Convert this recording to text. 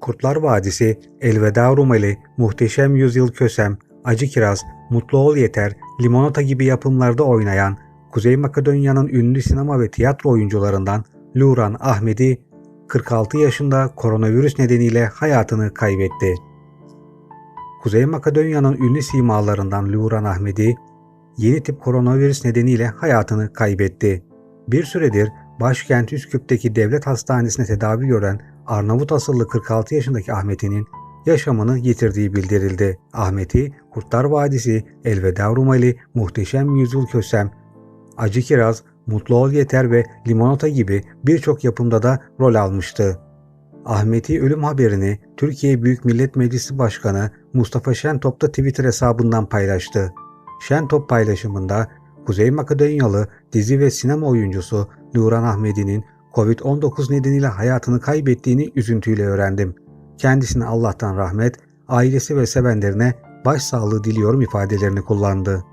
Kurtlar Vadisi, Elveda Rumeli, Muhteşem Yüzyıl Kösem, Acı Kiraz, Mutlu Ol Yeter, Limonata gibi yapımlarda oynayan Kuzey Makedonya'nın ünlü sinema ve tiyatro oyuncularından Luran Ahmedi 46 yaşında koronavirüs nedeniyle hayatını kaybetti. Kuzey Makedonya'nın ünlü simalarından Luran Ahmedi yeni tip koronavirüs nedeniyle hayatını kaybetti. Bir süredir başkent Üsküp'teki devlet hastanesinde tedavi gören Arnavut asıllı 46 yaşındaki Ahmet'in yaşamını yitirdiği bildirildi. Ahmet'i Kurtlar Vadisi, Elveda Rumeli, Muhteşem Yüzyıl Kösem, Acı Kiraz, Mutlu Ol Yeter ve Limonata gibi birçok yapımda da rol almıştı. Ahmet'i ölüm haberini Türkiye Büyük Millet Meclisi Başkanı Mustafa Şentop da Twitter hesabından paylaştı. Şentop paylaşımında Kuzey Makedonyalı dizi ve sinema oyuncusu Nuran Ahmedi'nin Covid-19 nedeniyle hayatını kaybettiğini üzüntüyle öğrendim. Kendisine Allah'tan rahmet, ailesi ve sevenlerine başsağlığı diliyorum ifadelerini kullandı.